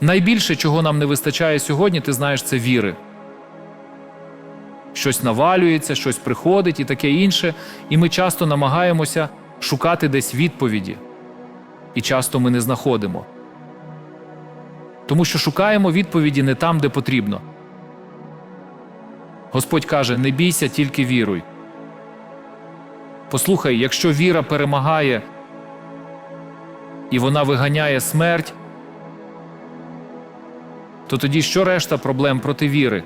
Найбільше, чого нам не вистачає сьогодні, ти знаєш, це віри. Щось навалюється, щось приходить і таке інше. І ми часто намагаємося шукати десь відповіді. І часто ми не знаходимо. Тому що шукаємо відповіді не там, де потрібно. Господь каже: не бійся, тільки віруй. Послухай, якщо віра перемагає і вона виганяє смерть, то тоді що решта проблем проти віри?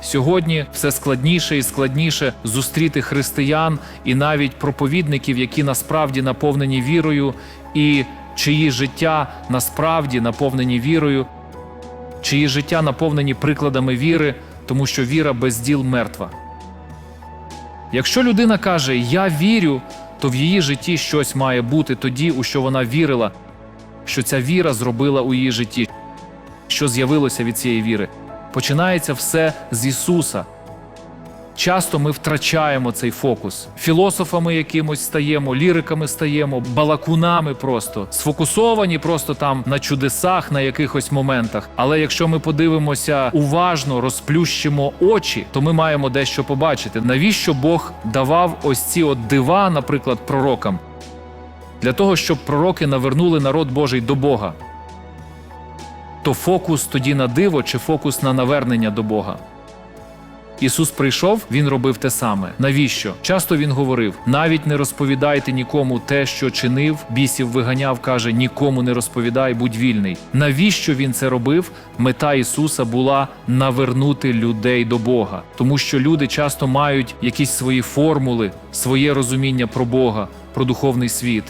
Сьогодні все складніше і складніше зустріти християн і навіть проповідників, які насправді наповнені вірою, і чиї життя насправді наповнені вірою, чиї життя наповнені прикладами віри, тому що віра без діл мертва. Якщо людина каже Я вірю, то в її житті щось має бути тоді, у що вона вірила, що ця віра зробила у її житті, що з'явилося від цієї віри. Починається все з Ісуса. Часто ми втрачаємо цей фокус. Філософами якимось стаємо, ліриками стаємо, балакунами просто сфокусовані просто там на чудесах, на якихось моментах. Але якщо ми подивимося уважно, розплющимо очі, то ми маємо дещо побачити. Навіщо Бог давав ось ці от дива, наприклад, пророкам? Для того, щоб пророки навернули народ Божий до Бога. То фокус тоді на диво чи фокус на навернення до Бога? Ісус прийшов, Він робив те саме. Навіщо? Часто Він говорив: навіть не розповідайте нікому те, що чинив, бісів виганяв, каже: нікому не розповідай, будь вільний. Навіщо він це робив? Мета Ісуса була навернути людей до Бога, тому що люди часто мають якісь свої формули, своє розуміння про Бога, про духовний світ.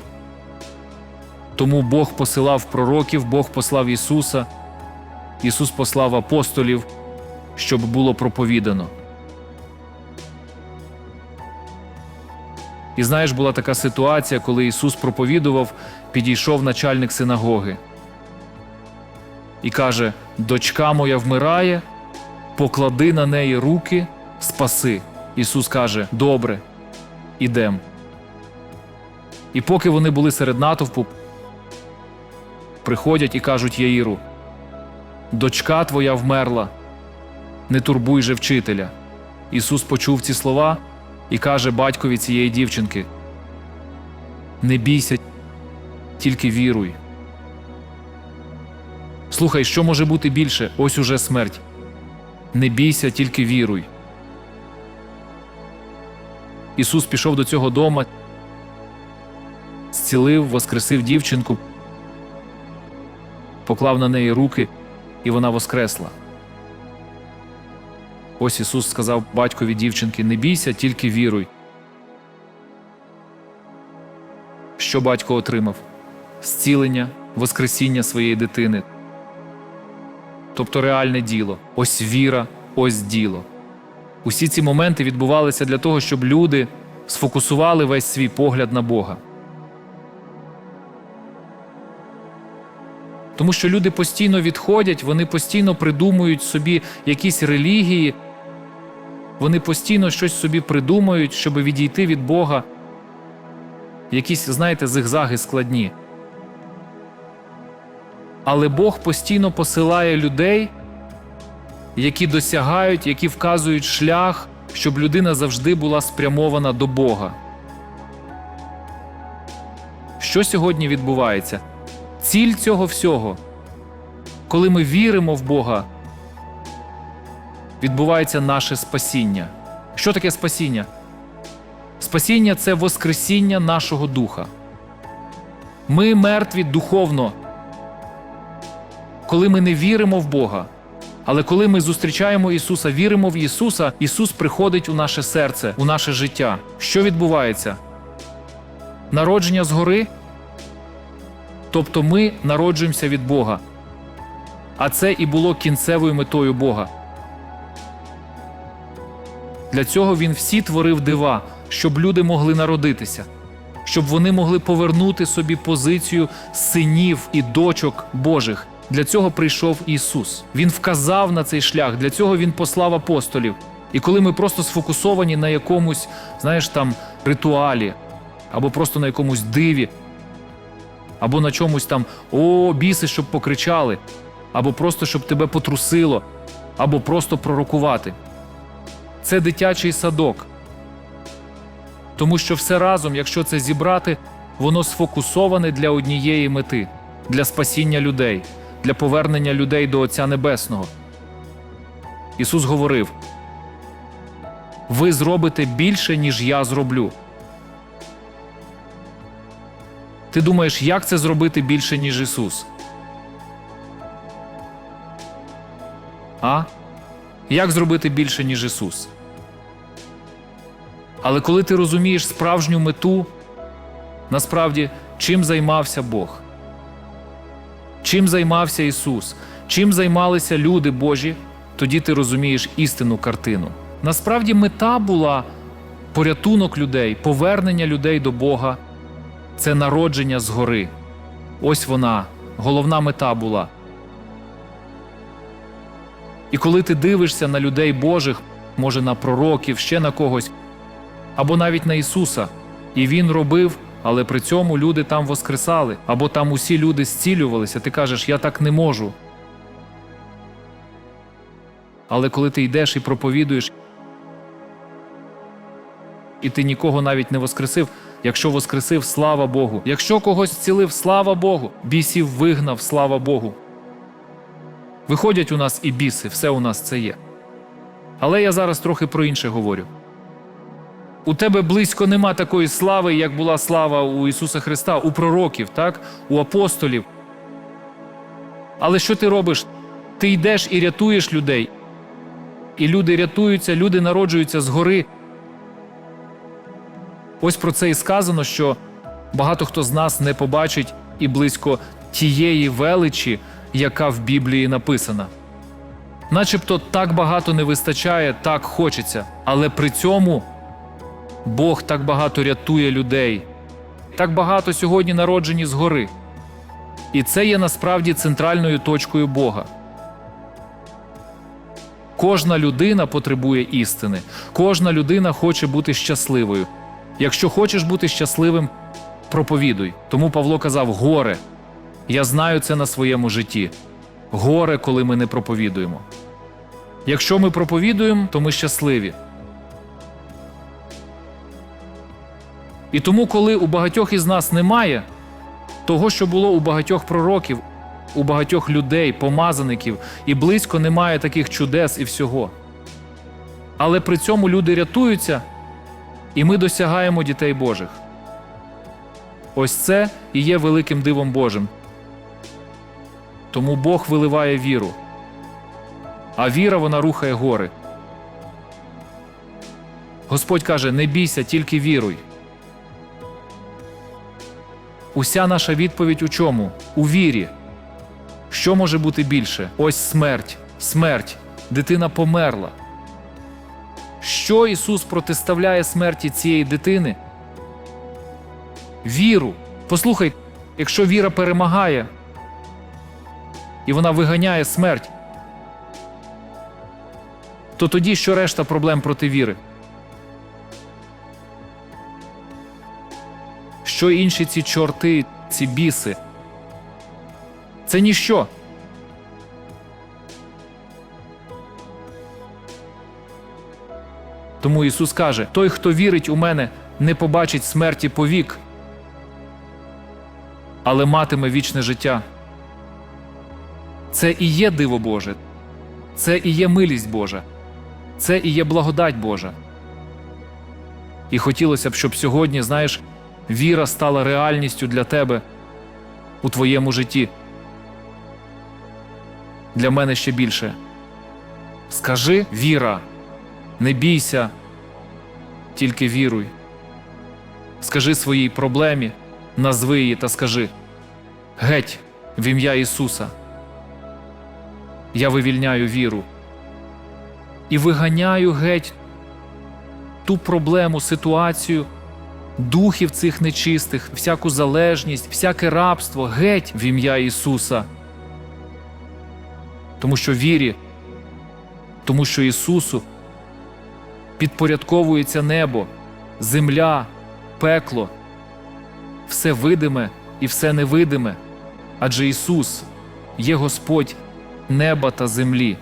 Тому Бог посилав пророків, Бог послав Ісуса, Ісус послав апостолів, щоб було проповідано. І знаєш, була така ситуація, коли Ісус проповідував, підійшов начальник синагоги і каже: Дочка моя вмирає, поклади на неї руки, спаси. Ісус каже: Добре, ідем. І поки вони були серед натовпу, приходять і кажуть Яїру: Дочка твоя вмерла, не турбуй же вчителя. Ісус почув ці слова і каже батькові цієї дівчинки: Не бійся, тільки віруй. Слухай, що може бути більше? Ось уже смерть. Не бійся, тільки віруй. Ісус пішов до цього дома, зцілив, воскресив дівчинку, поклав на неї руки, і вона воскресла. Ось Ісус сказав батькові дівчинки: не бійся, тільки віруй. Що батько отримав? Зцілення, воскресіння своєї дитини. Тобто реальне діло. Ось віра, ось діло. Усі ці моменти відбувалися для того, щоб люди сфокусували весь свій погляд на Бога. Тому що люди постійно відходять, вони постійно придумують собі якісь релігії, вони постійно щось собі придумують, щоб відійти від Бога. Якісь, знаєте, зигзаги складні. Але Бог постійно посилає людей, які досягають, які вказують шлях, щоб людина завжди була спрямована до Бога. Що сьогодні відбувається? Ціль цього всього, коли ми віримо в Бога, відбувається наше спасіння. Що таке спасіння? Спасіння це Воскресіння нашого духа. Ми мертві духовно, коли ми не віримо в Бога. Але коли ми зустрічаємо Ісуса, віримо в Ісуса, Ісус приходить у наше серце, у наше життя. Що відбувається? Народження згори Тобто ми народжуємося від Бога. А це і було кінцевою метою Бога. Для цього він всі творив дива, щоб люди могли народитися, щоб вони могли повернути собі позицію синів і дочок Божих. Для цього прийшов Ісус. Він вказав на цей шлях, для цього Він послав апостолів. І коли ми просто сфокусовані на якомусь, знаєш, там ритуалі або просто на якомусь диві, або на чомусь там о, біси, щоб покричали, або просто щоб тебе потрусило, або просто пророкувати. Це дитячий садок. Тому що все разом, якщо це зібрати, воно сфокусоване для однієї мети для спасіння людей, для повернення людей до Отця Небесного. Ісус говорив: Ви зробите більше, ніж я зроблю. Ти думаєш, як це зробити більше, ніж Ісус? А? Як зробити більше, ніж Ісус? Але коли ти розумієш справжню мету, насправді чим займався Бог? Чим займався Ісус? Чим займалися люди Божі? Тоді ти розумієш істинну картину. Насправді мета була порятунок людей, повернення людей до Бога, це народження згори. Ось вона, головна мета була. І коли ти дивишся на людей Божих, може на пророків, ще на когось, або навіть на Ісуса, і Він робив, але при цьому люди там воскресали, або там усі люди зцілювалися, ти кажеш, я так не можу. Але коли ти йдеш і проповідуєш, і ти нікого навіть не воскресив, якщо воскресив, слава Богу. Якщо когось зцілив, слава Богу. Бісів вигнав, слава Богу. Виходять у нас і біси, все у нас це є. Але я зараз трохи про інше говорю. У тебе близько нема такої слави, як була слава у Ісуса Христа, у пророків, так? у апостолів. Але що ти робиш? Ти йдеш і рятуєш людей. І люди рятуються, люди народжуються згори. Ось про це і сказано, що багато хто з нас не побачить і близько тієї величі, яка в Біблії написана. Начебто так багато не вистачає, так хочеться, але при цьому Бог так багато рятує людей, так багато сьогодні народжені згори. І це є насправді центральною точкою Бога. Кожна людина потребує істини, кожна людина хоче бути щасливою. Якщо хочеш бути щасливим, проповідуй. Тому Павло казав: горе. Я знаю це на своєму житті. Горе, коли ми не проповідуємо. Якщо ми проповідуємо, то ми щасливі. І тому, коли у багатьох із нас немає того, що було у багатьох пророків, у багатьох людей, помазаників, і близько немає таких чудес і всього. Але при цьому люди рятуються, і ми досягаємо дітей Божих. Ось це і є великим дивом Божим. Тому Бог виливає віру, а віра вона рухає гори. Господь каже: не бійся, тільки віруй. Уся наша відповідь у чому? У вірі. Що може бути більше? Ось смерть, смерть, дитина померла. Що Ісус протиставляє смерті цієї дитини? Віру. Послухай, якщо віра перемагає і вона виганяє смерть, то тоді що решта проблем проти віри? Що інші ці чорти, ці біси? Це ніщо. Тому Ісус каже: той, хто вірить у мене, не побачить смерті повік, але матиме вічне життя. Це і є диво Боже, це і є милість Божа, це і є благодать Божа. І хотілося б, щоб сьогодні, знаєш, віра стала реальністю для тебе у твоєму житті. Для мене ще більше. Скажи віра, не бійся, тільки віруй. Скажи своїй проблемі, назви її та скажи Геть в ім'я Ісуса. Я вивільняю віру і виганяю геть ту проблему, ситуацію, духів цих нечистих, всяку залежність, всяке рабство, геть в ім'я Ісуса. Тому що вірі, тому що Ісусу підпорядковується небо, земля, пекло, все видиме і все невидиме, адже Ісус є Господь неба та землі.